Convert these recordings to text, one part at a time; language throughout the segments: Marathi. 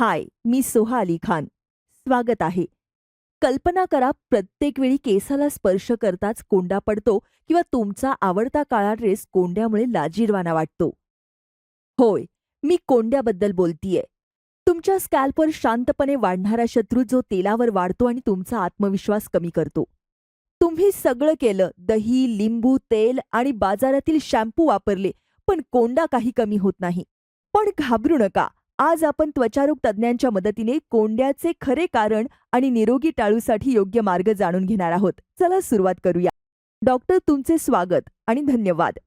हाय मी सोहा अली खान. स्वागत आहे. कल्पना करा प्रत्येक वेळी केसाला स्पर्श करताच कोंडा पडतो किंवा तुमचा आवडता काळा ड्रेस कोंड्यामुळे लाजीरवाना वाटतो. होय मी कोंड्याबद्दल बोलतीये. तुमच्या स्कॅल्पवर शांतपणे वाढणारा शत्रू जो तेलावर वाढतो आणि तुमचा आत्मविश्वास कमी करतो. तुम्ही सगळं केलं दही लिंबू तेल आणि बाजारातील शॅम्पू वापरले पण कोंडा काही कमी होत नाही. पण घाबरू नका. आज आपण त्वचारोग तज्ज्ञांच्या मदतीने कोंड्याचे खरे कारण आणि निरोगी टाळूसाठी योग्य मार्ग जाणून घेणार आहोत. चला सुरुवात करूया. डॉक्टर तुमचे स्वागत आणि धन्यवाद.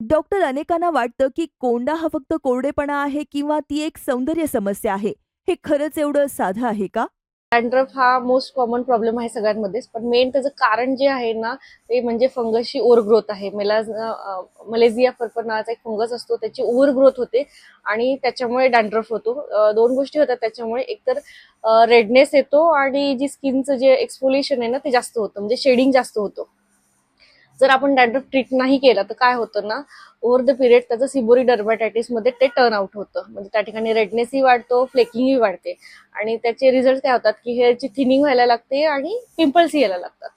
डॉक्टर अनेकांना वाटतं की कोंडा हा फक्त कोरडेपणा आहे किंवा ती एक सौंदर्य समस्या आहे. हे खरंच एवढं साधं आहे का? डॅन्ड्रफ हा मोस्ट कॉमन प्रॉब्लेम आहे सगळ्यांमध्येच. पण मेन त्याचं कारण जे आहे ना ते म्हणजे फंगसची ओव्हर ग्रोथ आहे मेलाज मलेझिया फरफर नावाचा एक फंगस असतो त्याची ओव्हर ग्रोथ होते आणि त्याच्यामुळे डॅन्ड्रफ होतो. दोन गोष्टी होतात त्याच्यामुळे. एकतर रेडनेस येतो आणि जी स्किनचं जे एक्सपोलेशन आहे ना ते जास्त होतं. म्हणजे शेडिंग जास्त होतं. जर आपण डॅन्ड्रफ ट्रीट नाही केलं तर काय होतं ना ओव्हर द पिरियड त्याचं सिबोरी डर्माटायटिसमध्ये ते टर्न आउट होतं. म्हणजे त्या ठिकाणी रेडनेसही वाढतो फ्लेकिंगही वाढते. आणि त्याचे रिझल्ट काय होतात की हेअरची थिनिंग व्हायला लागते आणि पिंपल्सही यायला लागतात.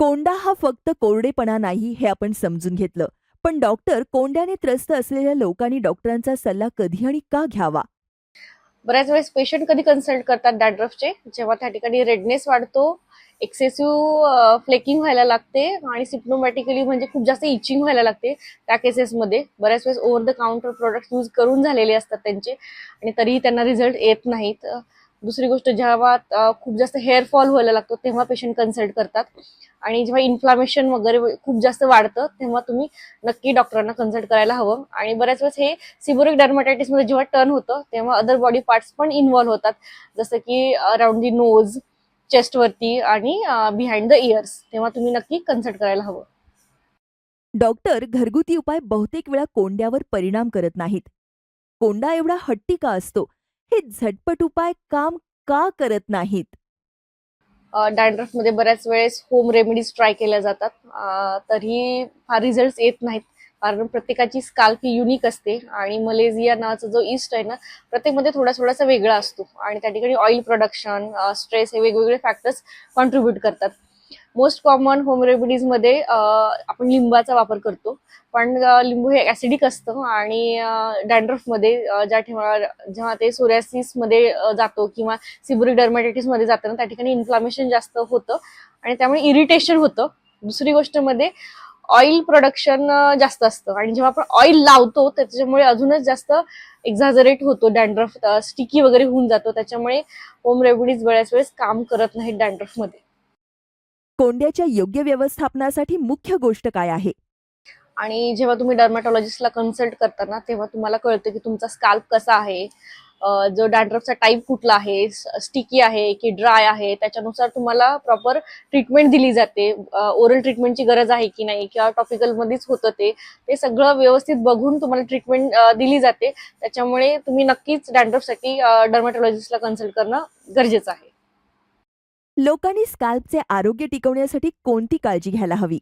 कोंडा हा फक्त कोरडेपणा नाही हे आपण समजून घेतलं. पण डॉक्टर कोंड्याने त्रस्त असलेल्या लोकांनी डॉक्टरांचा सल्ला कधी आणि का घ्यावा? बऱ्याच वेळेस पेशंट कधी कन्सल्ट करतात डॅन्ड्रफचे जेव्हा त्या ठिकाणी रेडनेस वाढतो एक्सेसिव्ह फ्लेकिंग व्हायला लागते आणि सिप्नोमॅटिकली म्हणजे खूप जास्त इचिंग व्हायला लागते त्या केसेसमध्ये बऱ्याच वेळेस over the counter product use करून झालेले असतात त्यांचे आणि तरीही त्यांना रिझल्ट येत नाहीत. दुसरी गोष्ट जेव्हा खूप जास्त हेअर फॉल व्हायला लागतो तेव्हा पेशंट कन्सल्ट करतात. आणि जेव्हा इन्फ्लामेशन वगैरे खूप जास्त वाढतं तेव्हा तुम्ही नक्की डॉक्टरांना कन्सल्ट करायला हवं. आणि बऱ्याच वेळेस हे सिबोरिक डर्माटायटिसमध्ये जेव्हा टर्न होतं तेव्हा अदर बॉडी पार्ट्स पण इन्व्हॉल्व्ह होतात. जसं की अराउंड दी नोज चेस्टवरती आणि बिहाइंड द इयर्स तेव्हा तुम्ही नक्की कन्सल्ट करायला हवं. डॉक्टर घरगुती उपाय बहुतेक वेळा कोंड्यावर परिणाम करत नाहीत. कोंडा एवढा हट्टी का असतो. हे झटपट उपाय काम का करत नाहीत? डॅन्ड्रफमध्ये बऱ्याच वेळेस होम रेमेडीज ट्राय केल्या जातात. तरीही फार रिझल्ट येत नाहीत. कारण प्रत्येकाची स्काल्प ही युनिक असते. आणि मलेझिया नावाचा जो ईस्ट आहे ना प्रत्येकमध्ये थोडा थोडासा वेगळा असतो. आणि त्या ठिकाणी ऑइल प्रोडक्शन स्ट्रेस हे वेगवेगळे फॅक्टर्स कॉन्ट्रीब्युट करतात. मोस्ट कॉमन होम रेमेडीजमध्ये आपण लिंबाचा वापर करतो. पण लिंबू हे ऍसिडिक असतं आणि डॅन्ड्रफमध्ये ज्या ठेवा जेव्हा ते सोरियासिसमध्ये जातो किंवा सिबुरी डर्माटायटिसमध्ये जातं ना त्या ठिकाणी इन्फ्लामेशन जास्त होतं. आणि त्यामुळे इरिटेशन होतं. दुसरी गोष्टमध्ये ऑइल प्रोडक्शन जास्त असतं. आणि जेव्हा आपण ऑइल लावतो त्याच्यामुळे अजूनच जास्त एक्झाजरेट होतो. डॅन्ड्रफ स्टिकी वगैरे होऊन जातो. त्याच्यामुळे होम रेमेडीज बऱ्याच वेळेस काम करत नाहीत डॅन्ड्रफमध्ये. कोंड्याच्या योग्य व्यवस्थापनासाठी मुख्य गोष्ट काय आहे? आणि जेव्हा तुम्ही डर्मॅटॉलॉजिस्टला कन्सल्ट करताना तेव्हा तुम्हाला कळतं की तुमचा स्काल्प कसा आहे. जो डॅन्ड्रफचा टाईप कुठला आहे स्टिकी आहे की ड्राय आहे त्याच्यानुसार तुम्हाला प्रॉपर ट्रीटमेंट दिली जाते. ओरल ट्रीटमेंटची गरज आहे की नाही किंवा टॉपिकल मध्येच होतं ते ते सगळं व्यवस्थित बघून तुम्हाला ट्रीटमेंट दिली जाते. त्याच्यामुळे तुम्ही नक्कीच डॅन्ड्रफसाठी डर्मॅटॉलॉजिस्टला कन्सल्ट करणं गरजेचं आहे. लोकांनी स्कॅल्पचे आरोग्य टिकवण्यासाठी कोणती काळजी घ्यायला हवी?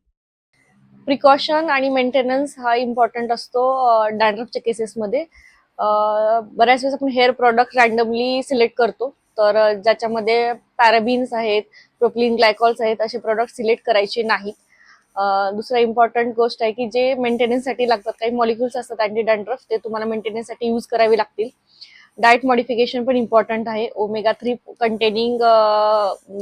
प्रिकॉशन आणि मेंटेनन्स हा इम्पॉर्टंट असतो डॅन्ड्रफच्या केसेसमध्ये बऱ्याच वेळेस आपण हेअर प्रॉडक्ट रॅन्डमली सिलेक्ट करतो. तर ज्याच्यामध्ये पॅराबिन्स आहेत प्रोप्लिन ग्लायकॉल्स आहेत असे प्रॉडक्ट सिलेक्ट करायचे नाहीत. दुसरा इम्पॉर्टंट गोष्ट आहे की जे मेंटेनन्ससाठी लागतात काही मॉलिक्युल्स असतात अँटी डॅन्ड्रफ ते तुम्हाला मेंटेनन्ससाठी यूज करावे लागतील. डाएट मॉडिफिकेशन पण इम्पॉर्टंट आहे. ओमेगा थ्री कंटेनिंग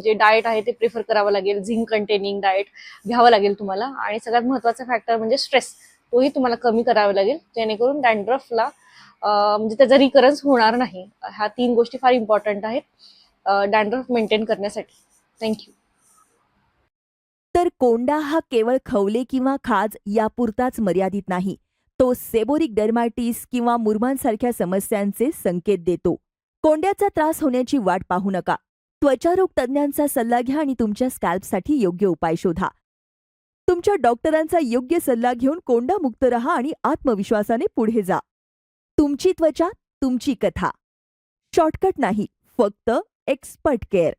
जे डाएट आहे ते प्रिफर करावं लागेल. झिंक कंटेनिंग डाएट घ्यावं लागेल तुम्हाला. आणि सगळ्यात महत्त्वाचा फॅक्टर म्हणजे स्ट्रेस तोही तुम्हाला कमी करावा लागेल. जेणेकरून डॅन्ड्रफला म्हणजे त्याचा रिकरन्स होणार नाही. ह्या तीन गोष्टी फार इम्पॉर्टंट आहेत. डॅन्ड्रफ मेंटेन करण्यासाठी. थँक्यू तर कोंडा हा केवळ खवले किंवा खाज यापुरताच मर्यादित नाही. तो सेबोरिक डर्माटिस किंवा मुरमांसारख्या समस्यांचे संकेत देतो. कोंड्याचा त्रास होण्याची वाट पाहू नका. त्वचारोग तज्ज्ञांचा सल्ला घ्या आणि तुमच्या स्कॅल्पसाठी योग्य उपाय शोधा. तुमच्या डॉक्टरांचा योग्य सल्ला घेऊन कोंडामुक्त रहा आणि आत्मविश्वासाने पुढे जा. तुमची त्वचा तुमची कथा. शॉर्टकट नाही फक्त एक्सपर्ट केअर